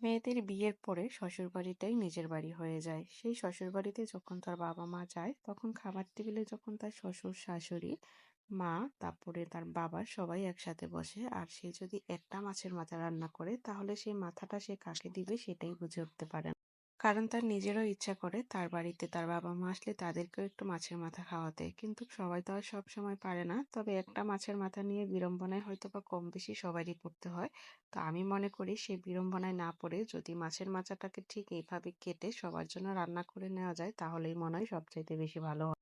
মেয়েদের বিয়ের পরে শ্বশুরবাড়িটাই নিজের বাড়ি হয়ে যায়। সেই শ্বশুরবাড়িতে যখন তার বাবা-মা যায়, তখন খাবার টেবিলে যখন তার শ্বশুর-শাশুড়ি, মা, তারপরে তার বাবা সবাই একসাথে বসে। আর সে যদি একটা মাছের মাথা রান্না করে, তাহলে সেই মাথাটা সে কাকে দিবে সেটাই বুঝে উঠতে পারে। কারণ তার নিজেরও ইচ্ছা করে তার বাড়িতে তার বাবা-মা আসলে তাদেরকেও একটু মাছের মাথা খাওয়াতে। কিন্তু সবাই তো আর সব সময় পারে না। তবে একটা মাছের মাথা নিয়ে বিড়ম্বনায় হয়তো বা কম বেশি সবারই পড়তে হয়। তো আমি মনে করি সেই বিড়ম্বনায় না পড়ে যদি মাছের মাথাটাকে ঠিক এইভাবে কেটে সবার জন্য রান্না করে নেওয়া যায়, তাহলেই মনে হয় সবচাইতে বেশি ভালো হয়।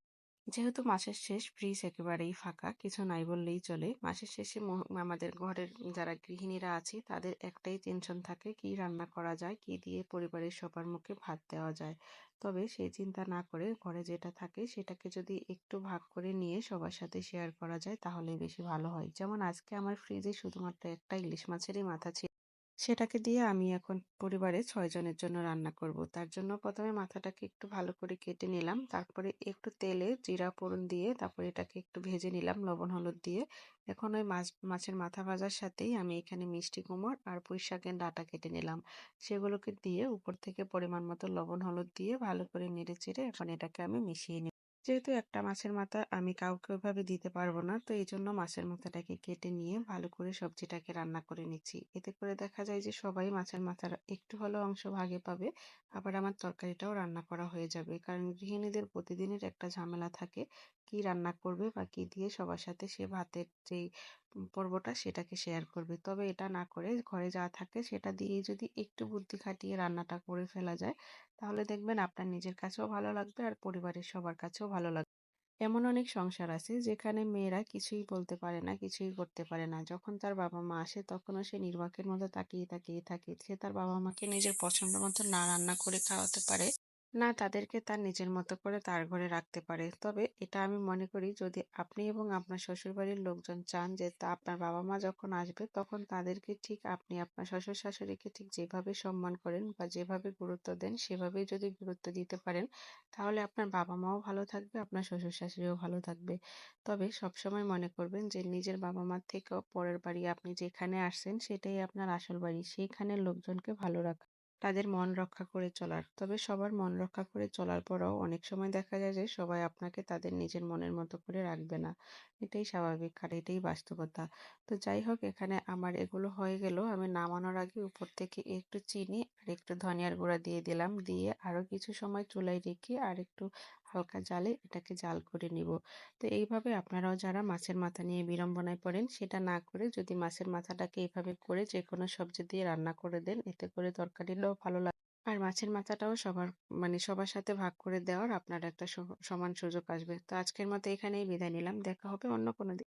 যেহেতু মাসের শেষ ফ্রিজ একেবারেই ফাঁকা, কিছু নাই বললেই চলে। মাসের শেষে আমাদের ঘরের যারা গৃহিণীরা আছে, তাদের একটাই টেনশন থাকে, কি রান্না করা যায়, কি দিয়ে পরিবারের সবার মুখে ভাত দেওয়া যায়। তবে সেই চিন্তা না করে ঘরে যেটা থাকে, সেটাকে যদি একটু ভাগ করে নিয়ে সবার সাথে শেয়ার করা যায় তাহলে বেশি ভালো হয়। যেমন আজকে আমার ফ্রিজে শুধুমাত্র একটা ইলিশ মাছেরই মাথা ছিল। সেটাকে দিয়ে আমি এখন পরিবারে ছয়জনের জন্য রান্না করব। তার জন্য প্রথমে মাথাটাকে একটু ভালো করে কেটে নিলাম। তারপরে একটু তেলে জিরা ফোড়ন দিয়ে তারপরে এটাকে একটু ভেজে নিলাম লবণ, হলুদ দিয়ে। এখন ওই মাছ, মাছের মাথা ভাজার সাথেই আমি এখানে মিষ্টি কুমড় আর পুঁই শাকের ডাঁটা কেটে নিলাম। সেগুলোকে দিয়ে উপর থেকে পরিমাণ মতো লবণ, হলুদ দিয়ে ভালো করে নেড়ে চেড়ে এখন এটাকে আমি মিশিয়ে নিই যেহেতু একটা মাছের মাথা আমি কাউকে ওইভাবে দিতে পারব না, তো এই জন্য মাছের মাথাটাকে কেটে নিয়ে ভালো করে সবজিটাকে রান্না করে নিচ্ছি। এতে করে দেখা যায় যে সবাই মাছের মাথার একটু হলেও অংশ ভাগে পাবে, আবার আমার তরকারিটাও রান্না করা হয়ে যাবে। কারণ গৃহিণীদের প্রতিদিনের একটা ঝামেলা থাকে, কি রান্না করবে বা কি দিয়ে সবার সাথে সে ভাতের যেই পর্বটা সেটাকে শেয়ার করবে। তবে এটা না করে ঘরে যা থাকে সেটা দিয়েই যদি একটু বুদ্ধি খাটিয়ে রান্নাটা করে ফেলা যায় তাহলে দেখবেন আপনার নিজের কাছেও ভালো লাগবে আর পরিবারের সবার কাছেও ভালো লাগবে এমন অনেক সংসার আছে যেখানে মেয়েরা কিছুই বলতে পারে না কিছুই করতে পারে না। যখন তার বাবা মা আসে তখনও সে নির্বাকের মতো তাকিয়ে তাকিয়ে থাকে সে তার বাবা মাকে নিজের পছন্দ মতো না রান্না করে খাওয়াতে পারে। না তাদেরকে তার নিজের মতো করে তার ঘরে রাখতে পারে। তবে এটা আমি মনে করি যদি আপনি এবং আপনার শ্বশুরবাড়ির লোকজন চান যে তা আপনার বাবা মা যখন আসবে তখন তাদেরকে ঠিক আপনি আপনার শ্বশুর শাশুড়িকে ঠিক যেভাবে সম্মান করেন বা যেভাবে গুরুত্ব দেন সেভাবেই যদি গুরুত্ব দিতে পারেন তাহলে আপনার বাবা মাও ভালো থাকবে, আপনার শ্বশুর শাশুড়িও ভালো থাকবে। তবে সবসময় মনে করবেন যে নিজের বাবা মার থেকেও পরের বাড়ি আপনি যেখানে আসছেন সেটাই আপনার আসল বাড়ি, সেইখানের লোকজনকে ভালো রাখা তাদের মন রক্ষা করে চলার। তবে সবার মন রক্ষা করে চলার পরেও অনেক সময় দেখা যায় যে, সবাই আপনাকে তাদের নিজের মনের মতো করে রাখবে না। এটাই স্বাভাবিক আর এটাই বাস্তবতা। তো যাই হোক, এখানে আমার এগুলো হয়ে গেল। আমি নামানোর আগে উপর থেকে একটু চিনি আর একটু ধনিয়ার গুঁড়া দিয়ে দিলাম। দিয়ে আরও কিছু সময় চুলায় রেখে আর একটু হালকা জালে এটাকে জাল করে নিব। তো এইভাবে আপনারাও যারা মাছের মাথা নিয়ে বিড়ম্বনায় পড়েন, সেটা না করে যদি মাছের মাথাটাকে এইভাবে করে যে কোনো সবজি দিয়ে রান্না করে দেন, এতে করে তরকারিটাও ভালো লাগে আর মাছের মাথাটাও সবার মানে সবার সাথে ভাগ করে দেওয়ার আপনার একটা সমান সুযোগ আসবে। তো আজকের মতো এখানেই বিদায় নিলাম। দেখা হবে অন্য কোনো দিন।